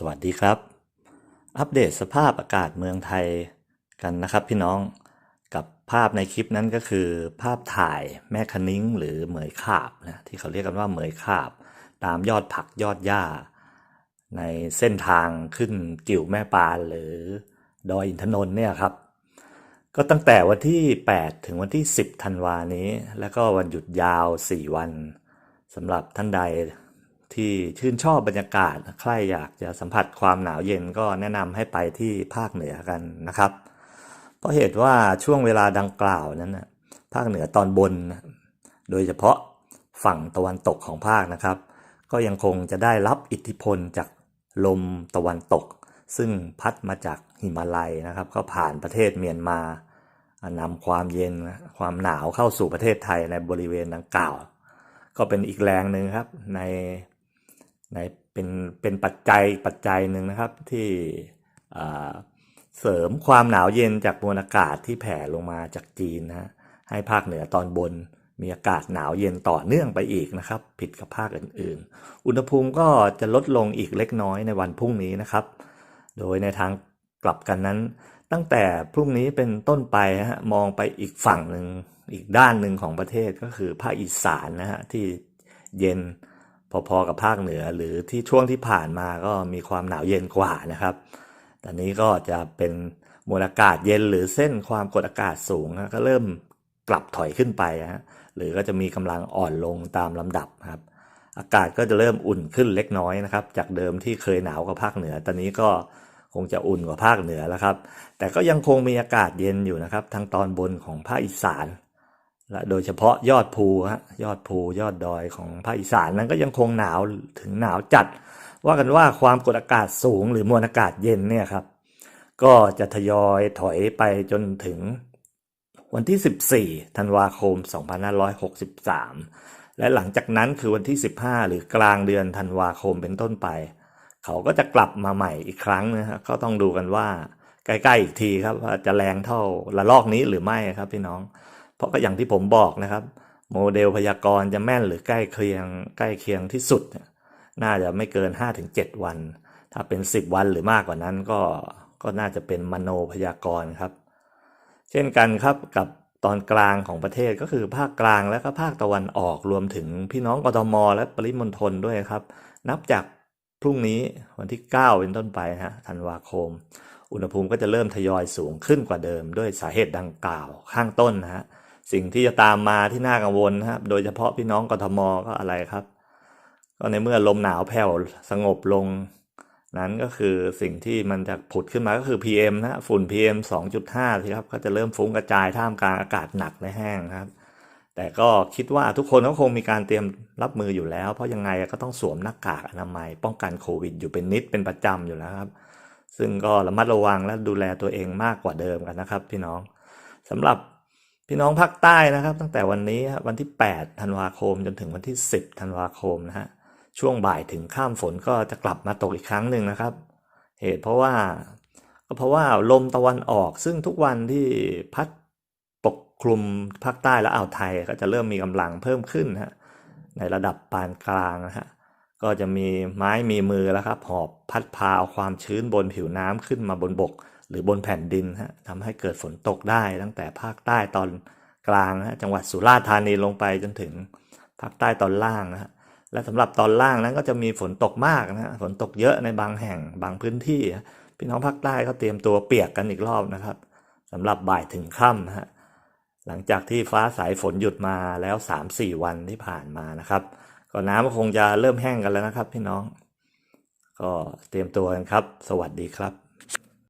สวัสดีครับ อัปเดตสภาพอากาศเมืองไทยกันนะครับพี่น้องกับภาพในคลิปนั้นก็คือ ภาพถ่ายแม่คนิ้งหรือเหมยขาบนะที่เขาเรียกกันว่าเหมยขาบ ตามยอดผักยอดหญ้า ในเส้นทางขึ้นกิ่วแม่ปานหรือดอยอินทนนท์เนี่ยครับ ก็ตั้งแต่วันที่ 8 ถึงวันที่ 10 ธันวานี้ แล้วก็วันหยุดยาว 4 วันสำหรับท่านใด ที่ชื่นชอบบรรยากาศ ใครอยากจะสัมผัสความหนาวเย็นก็แนะนำให้ไปที่ภาคเหนือกันนะครับ เพราะเหตุว่าช่วงเวลาดังกล่าวนั้นนะภาคเหนือตอนบน โดยเฉพาะฝั่งตะวันตกของภาคนะครับ ก็ยังคงจะได้รับอิทธิพลจากลมตะวันตก ซึ่งพัดมาจากหิมาลัยนะครับ ก็ผ่านประเทศเมียนมานำความเย็นความหนาวเข้าสู่ประเทศไทยในบริเวณดังกล่าว ก็เป็นอีกแรงหนึ่งครับใน ในเป็นเป็นปัจจัยปัจจัยหนึ่งนะครับที่เสริมความหนาวเย็นจากมวลอากาศที่แผ่ลงมาจากจีนนะฮะให้ภาคเหนือตอนบนมีอากาศหนาวเย็นต่อเนื่องไปอีกนะครับ ผิดกับภาคอื่นๆ อุณหภูมิก็จะลดลงอีกเล็กน้อยในวันพรุ่งนี้นะครับ โดยในทางกลับกันนั้น ตั้งแต่พรุ่งนี้เป็นต้นไปฮะมองไปอีกฝั่งหนึ่งอีกด้านหนึ่งของประเทศก็คือภาคอีสานนะฮะที่เย็น พอๆกับภาคเหนือหรือที่ช่วงที่ผ่านมาก็มีความหนาวเย็นกว่านะครับ ตอนนี้ก็จะเป็นมวลอากาศเย็นหรือเส้นความกดอากาศสูงก็เริ่มกลับถอยขึ้นไปฮะหรือก็จะมีกำลังอ่อนลงตามลำดับครับ อากาศก็จะเริ่มอุ่นขึ้นเล็กน้อยนะครับ จากเดิมที่เคยหนาวกว่าภาคเหนือ ตอนนี้ก็คงจะอุ่นกว่าภาคเหนือแล้วครับ แต่ก็ยังคงมีอากาศเย็นอยู่นะครับ ทางตอนบนของภาคอีสาน และโดยเฉพาะยอดภูฮะยอดภูยอดดอยของภาคอีสานนั้นก็ยังคงหนาวถึงหนาวจัด ว่ากันว่าความกดอากาศสูงหรือมวลอากาศเย็นเนี่ยครับ ก็จะทยอยถอยไปจนถึงวันที่ 14 ธันวาคม 2563 และหลังจากนั้นคือวันที่ 15 หรือกลางเดือนธันวาคมเป็นต้นไป เขาก็จะกลับมาใหม่อีกครั้งนะฮะก็ต้องดูกันว่าใกล้ๆอีกทีครับว่าจะแรงเท่าระลอกนี้หรือไม่ครับพี่น้อง เพราะก็อย่างที่ผมบอกนะครับ โมเดลพยากรณ์จะแม่นหรือใกล้เคียงใกล้เคียงที่สุดเนี่ยน่าจะไม่เกิน 5-7 วัน ถ้าเป็น 10 วันหรือมากกว่านั้นก็ก็น่าจะเป็นมโนพยากรณ์ครับ เช่นกันครับกับตอนกลางของประเทศก็คือภาคกลางและก็ภาคตะวันออกรวมถึงพี่น้องกทมและปริมณฑลด้วยครับ นับจากพรุ่งนี้วันที่ 9 เป็นต้นไปฮะธันวาคม อุณหภูมิก็จะเริ่มทยอยสูงขึ้นกว่าเดิมด้วยสาเหตุดังกล่าวข้างต้นนะฮะ สิ่งที่จะตามมาที่น่ากังวลนะครับ โดยเฉพาะพี่น้องกทมก็อะไรครับ ก็ในเมื่อลมหนาวแผ่วสงบลง นั้นก็คือสิ่งที่มันจะผุดขึ้นมาก็คือ PM นะฮะฝุ่น PM 2.5ที่ครับก็จะเริ่มฟุ้งกระจายท่ามกลางอากาศหนักและแห้งครับ แต่ก็คิดว่าทุกคนก็คงมีการเตรียมรับมืออยู่แล้ว เพราะยังไงก็ต้องสวมหน้ากากอนามัย ป้องกันโควิด อยู่เป็นนิดเป็นประจำอยู่แล้วครับ ซึ่งก็ระมัดระวังและดูแลตัวเองมากกว่าเดิมกันนะครับ พี่น้องสำหรับ พี่น้องภาคใต้นะครับ ตั้งแต่วันนี้วันที่8ธันวาคมจนถึงวันที่ 10ธันวาคมนะฮะช่วงบ่ายถึงข้ามฝนก็จะกลับมาตกอีกครั้งหนึ่งนะครับ เหตุเพราะว่าก็เพราะว่าลมตะวันออกซึ่งทุกวันที่พัดปกคลุมภาคใต้และอ่าวไทยก็จะเริ่มมีกำลังเพิ่มขึ้นนะฮะในระดับปานกลางนะฮะ ก็จะมีไม้มีมือแล้วครับหอบพัดพาเอาความชื้นบนผิวน้ำขึ้นมาบนบก หรือบนแผ่นดินฮะทำให้เกิดฝนตกได้ตั้งแต่ภาคใต้ตอนกลางฮะจังหวัดสุราษฎร์ธานีลงไปจนถึงภาคใต้ตอนล่างนะฮะและสำหรับตอนล่างนั้นก็จะมีฝนตกมากนะฮะฝนตกเยอะในบางแห่งบางพื้นที่ พี่น้องภาคใต้ก็เตรียมตัวเปียกกันอีกรอบนะครับสำหรับบ่ายถึงค่ำนะฮะหลังจากที่ฟ้าสายฝนหยุดมาแล้ว 3-4 วันที่ผ่านมานะครับ ก็น้ำก็คงจะเริ่มแห้งกันแล้วนะครับ พี่น้อง ก็เตรียมตัวกันครับ สวัสดีครับ